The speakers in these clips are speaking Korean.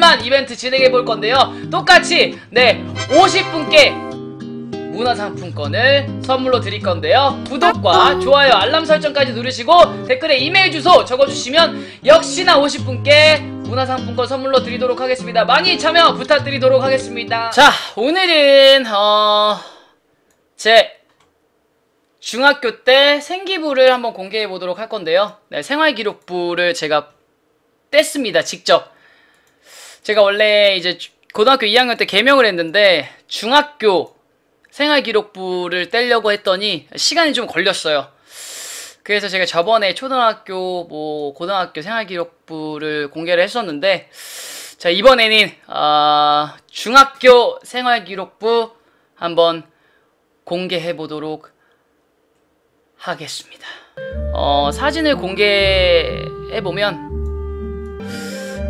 오늘만 이벤트 진행해 볼 건데요. 똑같이 네 50분께 문화상품권을 선물로 드릴 건데요. 구독과 좋아요, 알람 설정까지 누르시고 댓글에 이메일 주소 적어주시면 역시나 50분께 문화상품권 선물로 드리도록 하겠습니다. 많이 참여 부탁드리도록 하겠습니다. 자, 오늘은 어... 제 중학교 때 생기부를 한번 공개해 보도록 할 건데요. 네, 생활기록부를 제가 뗐습니다. 직접. 제가 원래 이제 고등학교 2학년 때 개명을 했는데 중학교 생활기록부를 떼려고 했더니 시간이 좀 걸렸어요. 그래서 제가 저번에 초등학교 뭐 고등학교 생활기록부를 공개를 했었는데 자 이번에는 어, 중학교 생활기록부 한번 공개해 보도록 하겠습니다. 어, 사진을 공개해 보면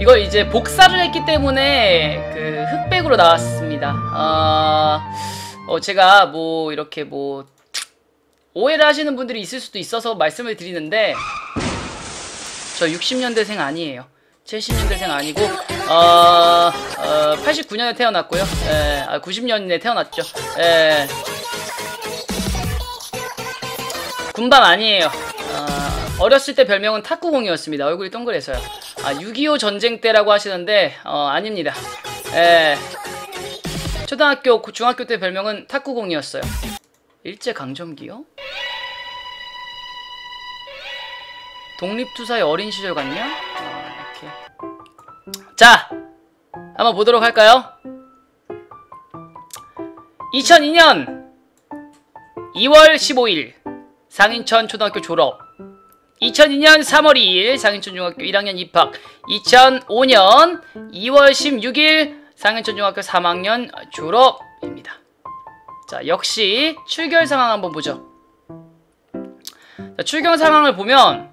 이걸 이제 복사를 했기 때문에 그 흑백으로 나왔습니다. 어, 어, 제가 뭐 이렇게 뭐 오해를 하시는 분들이 있을 수도 있어서 말씀을 드리는데 저 60년대생 아니에요. 70년대생 아니고 어, 어 89년에 태어났고요. 예, 아, 90년에 태어났죠. 예. 군밤 아니에요. 어, 어렸을 때 별명은 탁구공이었습니다. 얼굴이 동그래서요. 아, 6.25 전쟁 때라고 하시는데 어, 아닙니다. 예. 초등학교, 중학교 때 별명은 탁구공이었어요. 일제강점기요? 독립투사의 어린 시절 같냐? 어. 자, 한번 보도록 할까요? 2002년 2월 15일 상인천 초등학교 졸업 2002년 3월 2일 상인천 중학교 1학년 입학 2005년 2월 16일 상인천 중학교 3학년 졸업입니다. 자 역시 출결 상황 한번 보죠. 자, 출결 상황을 보면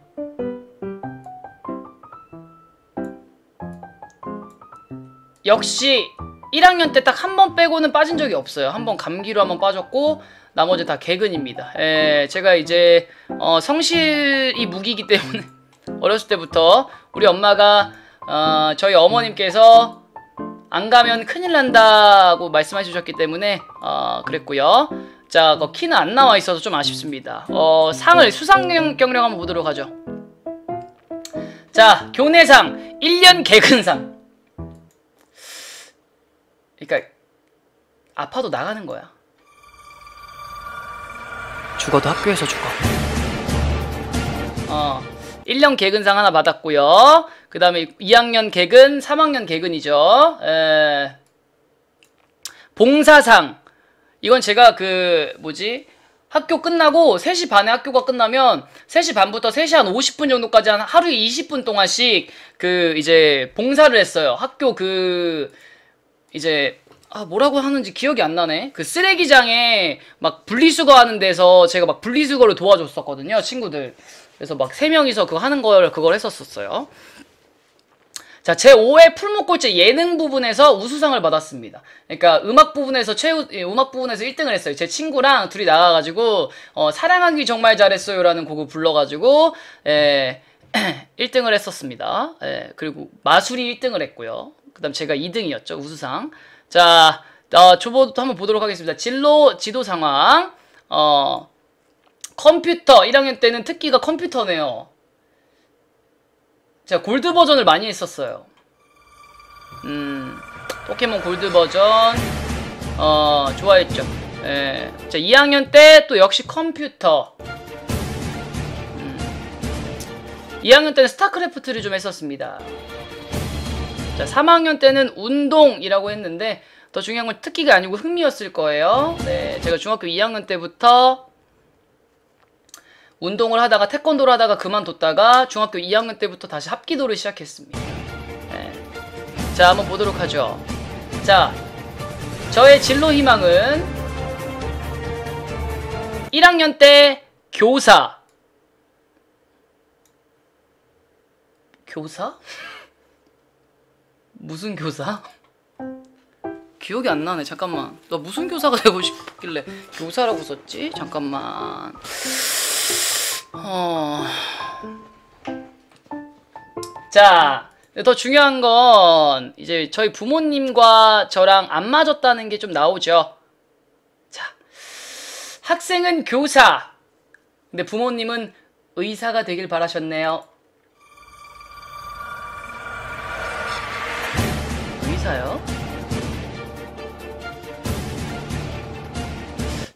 역시 1학년 때 딱 한 번 빼고는 빠진 적이 없어요. 한 번 감기로 한 번 빠졌고 나머지 다 개근입니다. 예, 제가 이제 어, 성실이 무기이기 때문에 어렸을 때부터 우리 엄마가 어, 저희 어머님께서 안 가면 큰일 난다고 말씀해 주셨기 때문에 어, 그랬고요. 자, 그 키는 안 나와 있어서 좀 아쉽습니다. 어, 상을 수상 경력 한번 보도록 하죠. 자, 교내상 1년 개근상. 그러니까 아파도 나가는 거야. 죽어도 학교에서 죽어. 어. 1년 개근상 하나 받았고요. 그 다음에 2학년 개근, 3학년 개근이죠. 에... 봉사상. 이건 제가 그, 뭐지? 학교 끝나고 3시 반에 학교가 끝나면 3시 반부터 3시 한 50분 정도까지 한 하루에 20분 동안씩 그 이제 봉사를 했어요. 학교 그 이제 아 뭐라고 하는지 기억이 안 나네. 그 쓰레기장에 막 분리수거 하는 데서 제가 막 분리수거를 도와줬었거든요, 친구들. 그래서 막 세 명이서 그거 하는 걸 그걸 했었었어요. 자, 제 5회 풀목골제 예능 부분에서 우수상을 받았습니다. 그러니까 음악 부분에서 최우 예, 음악 부분에서 1등을 했어요. 제 친구랑 둘이 나가 가지고 어, 사랑하기 정말 잘했어요라는 곡을 불러 가지고 예, 1등을 했었습니다. 예, 그리고 마술이 1등을 했고요. 그 다음 제가 2등이었죠 우수상. 자, 어, 초보부터 한번 보도록 하겠습니다. 진로 지도 상황. 어, 컴퓨터 1학년 때는 특기가 컴퓨터네요. 제가 골드 버전을 많이 했었어요. 음, 포켓몬 골드 버전 어, 좋아했죠. 예. 자, 2학년 때 또 역시 컴퓨터. 음, 2학년 때는 스타크래프트를 좀 했었습니다. 자, 3학년 때는 운동이라고 했는데 더 중요한 건 특기가 아니고 흥미였을 거예요. 네, 제가 중학교 2학년 때부터 운동을 하다가 태권도를 하다가 그만뒀다가 중학교 2학년 때부터 다시 합기도를 시작했습니다. 네. 자, 한번 보도록 하죠. 자, 저의 진로 희망은 1학년 때 교사. 교사? 무슨 교사? 기억이 안 나네. 잠깐만. 나 무슨 교사가 되고 싶길래 교사라고 썼지? 잠깐만. 어... 자, 더 중요한 건 이제 저희 부모님과 저랑 안 맞았다는 게 좀 나오죠. 자, 학생은 교사. 근데 부모님은 의사가 되길 바라셨네요.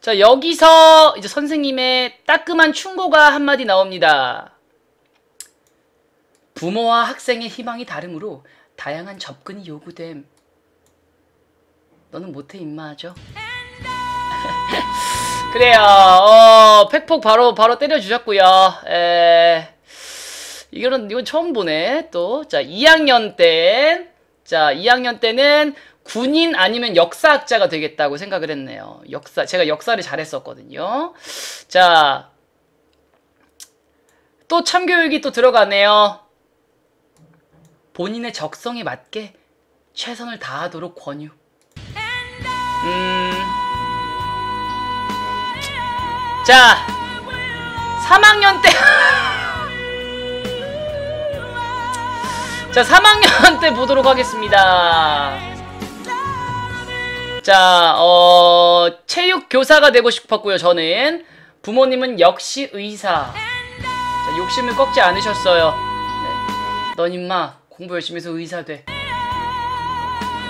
자, 여기서 이제 선생님의 따끔한 충고가 한마디 나옵니다. 부모와 학생의 희망이 다르므로 다양한 접근이 요구됨. 너는 못해 임마하죠? 그래요. 어, 팩폭 바로 바로 때려주셨고요. 에, 이거는 이건 처음 보네. 또 자, 2학년 때, 자, 2학년 때는 군인 아니면 역사학자가 되겠다고 생각을 했네요. 역사 제가 역사를 잘했었거든요. 자, 또 참교육이 또 들어가네요. 본인의 적성에 맞게 최선을 다하도록 권유. 음. 자, 3학년 때. 자, 3학년 때 보도록 하겠습니다. 자, 어, 체육 교사가 되고 싶었고요, 저는. 부모님은 역시 의사. 자, 욕심을 꺾지 않으셨어요. 네. 넌 임마, 공부 열심히 해서 의사 돼.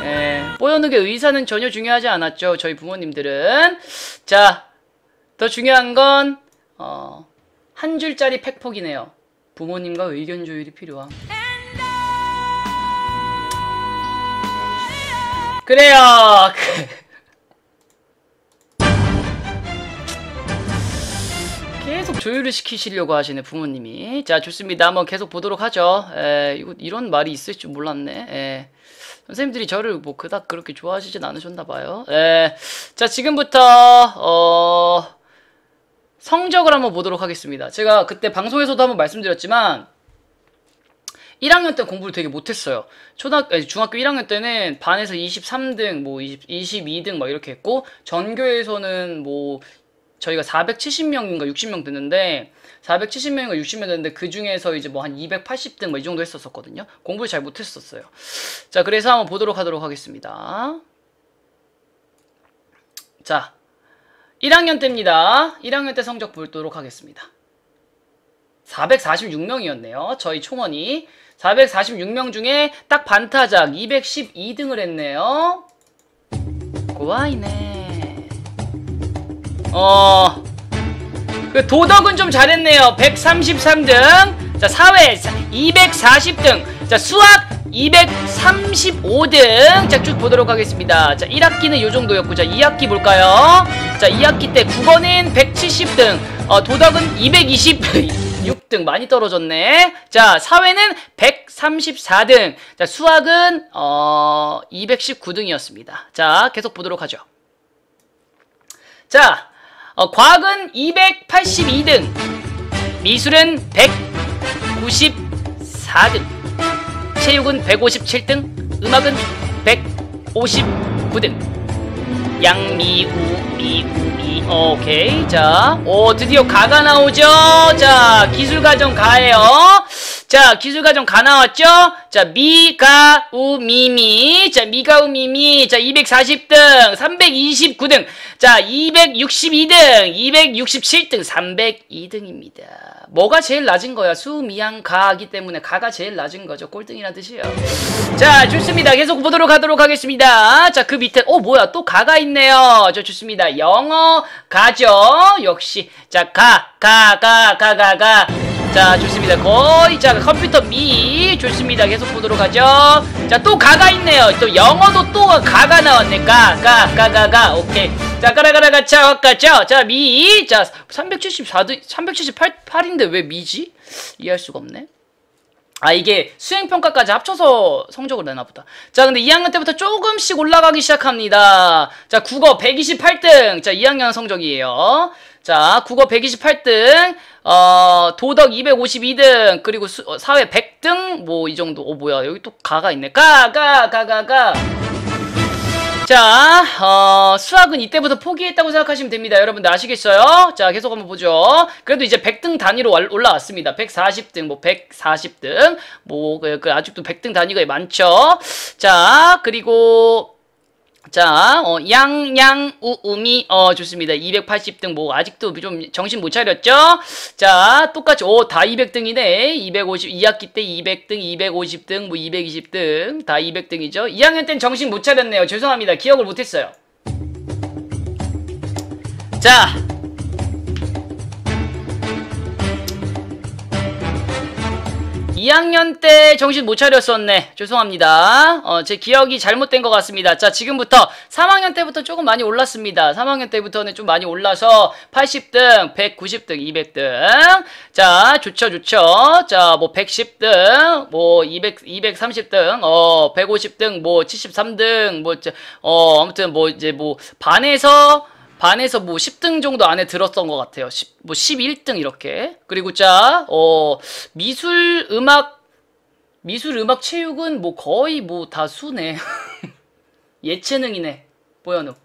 예, 뽀여누게 의사는 전혀 중요하지 않았죠. 저희 부모님들은. 자, 더 중요한 건, 어, 한 줄짜리 팩폭이네요. 부모님과 의견 조율이 필요함. 그래요. 계속 조율을 시키시려고 하시네 부모님이. 자 좋습니다. 한번 계속 보도록 하죠. 에, 이거 이런 말이 있을 줄 몰랐네. 에. 선생님들이 저를 뭐 그닥 그렇게 좋아하시진 않으셨나 봐요. 에. 자 지금부터 어 성적을 한번 보도록 하겠습니다. 제가 그때 방송에서도 한번 말씀드렸지만 1학년 때 공부를 되게 못했어요. 초등학교, 중학교 1학년 때는 반에서 23등, 뭐 20, 22등 막 이렇게 했고, 전교에서는 뭐 저희가 470명인가 60명 됐는데 470명인가 60명 됐는데 그 중에서 이제 뭐 한 280등 뭐 이 정도 했었었거든요. 공부를 잘 못했었어요. 자, 그래서 한번 보도록 하도록 하겠습니다. 자, 1학년 때입니다. 1학년 때 성적 보도록 하겠습니다. 446명이었네요. 저희 총원이 446명 중에 딱 반타작 212등을 했네요. 고아이네. 어, 그 도덕은 좀 잘했네요. 133등. 자, 사회 240등. 자, 수학 235등. 자, 쭉 보도록 하겠습니다. 자, 1학기는 요 정도였고, 자, 2학기 볼까요? 자, 2학기 때 국어는 170등. 어, 도덕은 226등. 많이 떨어졌네. 자, 사회는 134등. 자, 수학은, 어, 219등이었습니다. 자, 계속 보도록 하죠. 자, 어, 과학은 282등, 미술은 194등, 체육은 157등, 음악은 159등. 양미우 미우미. 오케이. 자 오 드디어 가가 나오죠? 자 기술과정 가예요 자 기술과정 가 나왔죠? 자 미 가 우 미 미. 자 미 가 우 미 미. 자 240등 329등. 자 262등 267등 302등입니다. 뭐가 제일 낮은 거야? 수 미 양 가기 때문에 가가 제일 낮은 거죠. 꼴등이란 뜻이에요. 자 좋습니다. 계속 보도록 하도록 하겠습니다. 자 그 밑에 어 뭐야? 또 가가 있네요. 저 좋습니다. 영어 가죠? 역시. 자 가 가 가 가 가 가 자 좋습니다. 거의 자 컴퓨터 미. 좋습니다. 계속 보도록 하죠. 자 또 가가 있네요. 또 영어도 또 가가 나왔네. 가가 가 가가. 오케이. 자 가라가라 가자 가죠 자미자 374도 378인데 왜 미지? 이해할 수가 없네. 아 이게 수행평가까지 합쳐서 성적을 내나 보다. 자 근데 2학년 때부터 조금씩 올라가기 시작합니다. 자 국어 128등. 자 2학년 성적이에요. 자 국어 128등 어 도덕 252등 그리고 수, 어, 사회 100등 뭐 이 정도 어 뭐야 여기 또 가가 있네 가 가 가 가 가 자, 어, 수학은 이때부터 포기했다고 생각하시면 됩니다. 여러분들 아시겠어요? 자, 계속 한번 보죠. 그래도 이제 100등 단위로 올- 올라왔습니다. 140등, 뭐 140등, 뭐, 그, 그 아직도 100등 단위가 많죠. 자, 그리고 자, 어, 양, 양, 우, 우미, 어, 좋습니다. 280등, 뭐, 아직도 좀 정신 못 차렸죠? 자, 똑같이, 오, 다 200등이네. 250, 2학기 때 200등, 250등, 뭐, 220등, 다 200등이죠. 2학년 땐 정신 못 차렸네요. 죄송합니다. 기억을 못 했어요. 자. 이학년 때 정신 못 차렸었네. 죄송합니다. 어, 제 기억이 잘못된 것 같습니다. 자, 지금부터 3학년 때부터 조금 많이 올랐습니다. 3학년 때부터는 좀 많이 올라서 80등, 190등, 200등. 자, 좋죠, 좋죠. 자, 뭐 110등, 뭐 200, 230등, 어, 150등, 뭐 73등, 뭐, 저, 어, 아무튼 뭐 이제 뭐 반에서 반에서 뭐 10등 정도 안에 들었던 것 같아요. 10, 뭐 11등 이렇게. 그리고 자, 어, 미술, 음악, 미술, 음악, 체육은 뭐 거의 뭐 다 수네. 예체능이네. 보현우.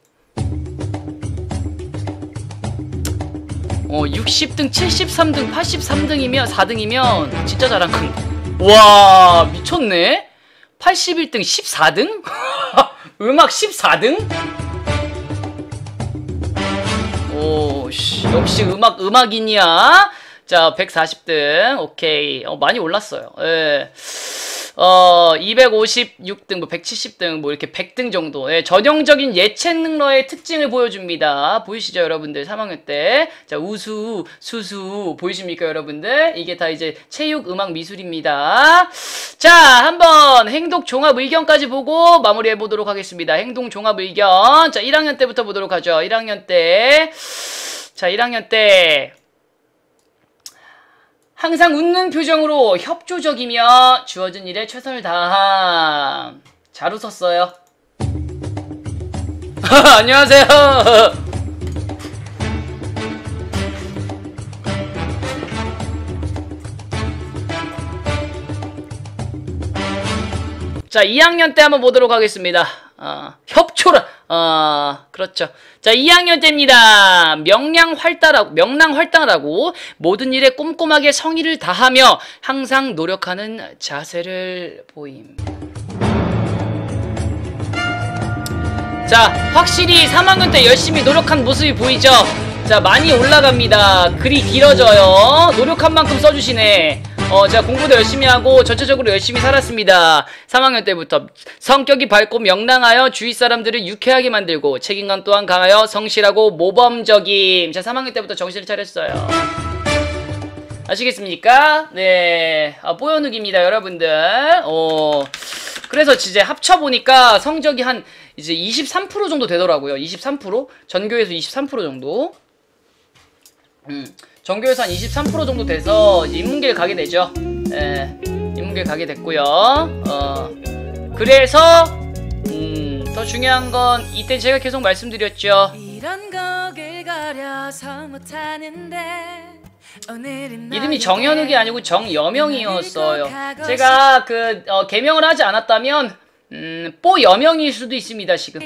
어, 60등, 73등, 83등이면 4등이면 진짜 잘한 건. 와, 미쳤네. 81등, 14등? 음악 14등? 오, 씨, 역시 음악, 음악인이야. 자, 140등. 오케이. 어, 많이 올랐어요. 예. 어, 256등, 뭐 170등, 뭐 이렇게 100등 정도. 예, 전형적인 예체능러의 특징을 보여줍니다. 보이시죠, 여러분들? 3학년 때. 자, 우수, 수수. 보이십니까, 여러분들? 이게 다 이제 체육, 음악, 미술입니다. 자, 한번 행동 종합 의견까지 보고 마무리해 보도록 하겠습니다. 행동 종합 의견. 자, 1학년 때부터 보도록 하죠. 1학년 때. 자, 1학년 때. 항상 웃는 표정으로 협조적이며 주어진 일에 최선을 다함. 잘 웃었어요. 안녕하세요. 자, 2학년 때 한번 보도록 하겠습니다. 어, 협조라. 어, 그렇죠. 자, 2학년 때입니다. 명량 활달하고, 명랑 활달하고, 모든 일에 꼼꼼하게 성의를 다하며 항상 노력하는 자세를 보임. 자, 확실히 3학년 때 열심히 노력한 모습이 보이죠? 자, 많이 올라갑니다. 글이 길어져요. 노력한 만큼 써주시네. 어, 제가 공부도 열심히 하고 전체적으로 열심히 살았습니다. 3학년 때부터 성격이 밝고 명랑하여 주위 사람들을 유쾌하게 만들고 책임감 또한 강하여 성실하고 모범적임. 자, 3학년 때부터 정신을 차렸어요. 아시겠습니까? 네. 아, 뽀연욱입니다, 여러분들. 어, 그래서 이제 합쳐보니까 성적이 한 이제 23% 정도 되더라고요. 23%? 전교에서 23% 정도. 음, 전교에서 한 23% 정도 돼서 인문계를 가게 되죠. 예, 인문계를 가게 됐고요. 어, 그래서, 음, 더 중요한 건 이때 제가 계속 말씀드렸죠. 이름이 정현욱이 아니고 정여명이었어요. 제가 그 어, 개명을 하지 않았다면 음, 뽀여명일 수도 있습니다. 지금.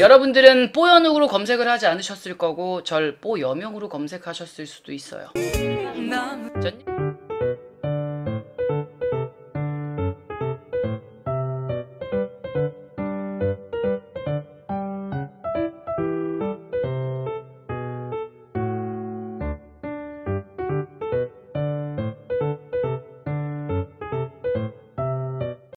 여러분들은 뽀연욱으로 검색을 하지 않으셨을 거고 절 뽀여명으로 검색하셨을 수도 있어요. 너무 전...